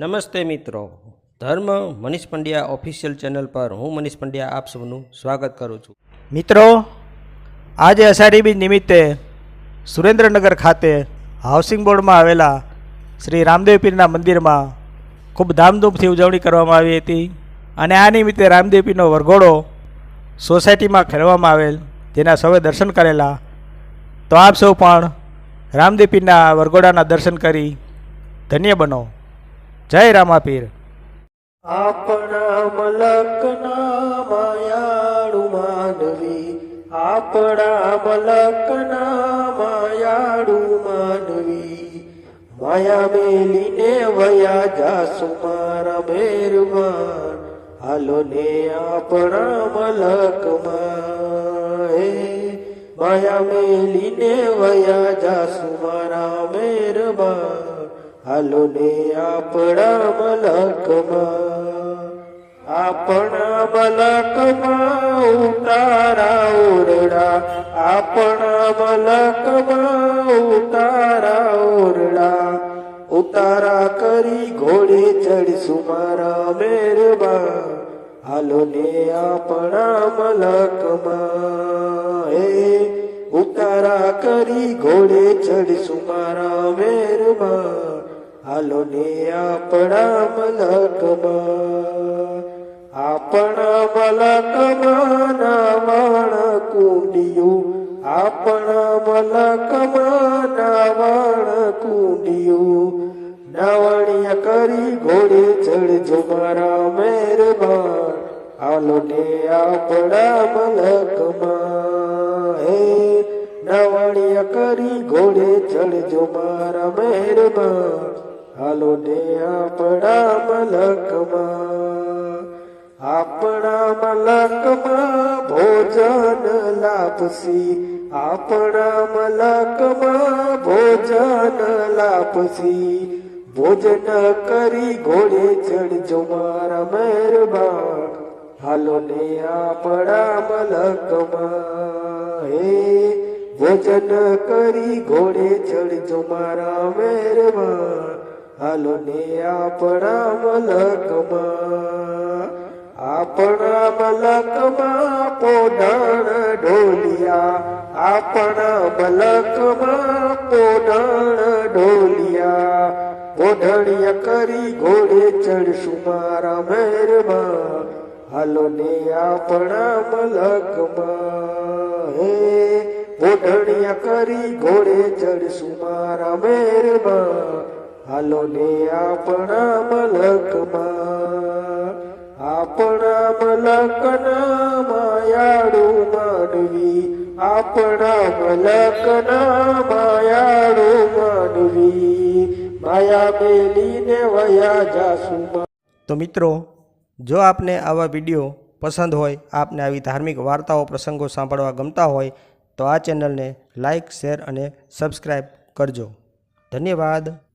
નમસ્તે મિત્રો. ધર્મ મનીષ પંડ્યા ઓફિશિયલ ચેનલ પર હું મનીષ પંડ્યા આપ સૌનું સ્વાગત કરું છું. મિત્રો, આજે અષાઢી બીજ નિમિત્તે સુરેન્દ્રનગર ખાતે હાઉસિંગ બોર્ડમાં આવેલા શ્રી રામદેવ પીરના મંદિરમાં ખૂબ ધામધૂમથી ઉજવણી કરવામાં આવી હતી અને આ નિમિત્તે રામદેવ પીરનો વરઘોડો સોસાયટીમાં ખેલવામાં આવેલ, જેના સૌએ દર્શન કરેલા. તો આપ સૌ પણ રામદેવ પીરના વરઘોડાના દર્શન કરી ધન્ય બનો. જય રામાપીર. આપણા મલકના માયાળુ માનવી, આપણા મલકના માયાળુ માનવી, માયા મેલીને વયા જાસુ મારા મહેરબાન હાલો ને આપણા મલકમાં માયા મેલીને વયા જાસુ મારા મહેરબાન હાલો ને આપણા મલકમાં આપણા મલકમાં ઉતારા ઓરડા, આપણા મલકમાં ઉતારા ઓરડા. ઉતારા કરી ઘોડે ચડશું મારા મેરબા હાલો ને આપણા મલકમાં. હે, ઉતારા કરી ઘોડે ચડશું મારા મહેરબાન હાલો ને આપણા મલકમાં આપણા મલકમાં નાવણ કુંડિયું, આપણા મલકમાં નાવણ કુંડિયું. નાવણિયા કરી ઘોડે ચડજો મારા મહેરબાન હાલો ને આપણા મલકમાં, હે, નાવણિયા કરી ઘોડે ચડજો મારા મહેરબાન હાલો ને આપણા મલકમાં આપણા મલકમાં ભોજન લાપસી આપણા મલકમાં ભોજન લાપસી ભોજન કરી ઘોડે ચડજો મારા મહેરબાન. હાલો ને આપણા મલકમાં, હે, ભોજન કરી ઘોડે ચડજો મારા મહેરબાન. હાલો ને આપણા મલકમાં આપણા મલકમાં પોઢણ ઢોલિયા, આપણા મલકમાં પોઢણ ઢોલિયા, પોઢણિયા કરી ઘોડે ચડશું મારા મહેરમાં હાલો ને આપણા મલકમાં, હે, પોઢણિયા કરી ઘોડે ચડશું મારા મહેરબાન હાલો ને આપણા મલકમાં, આપણા મલકના માયાળુ માનવી, આપણા મલકના માયાળુ માનવી માયા મેલીને વયા જાસુ તો મિત્રો, જો આપને આવા વીડિયો પસંદ હોય, આપને આવી ધાર્મિક વાર્તાઓ, પ્રસંગો સાંભળવા ગમતા હોય, તો આ ચેનલને લાઈક, શેર અને સબસ્ક્રાઈબ કરજો. ધન્યવાદ.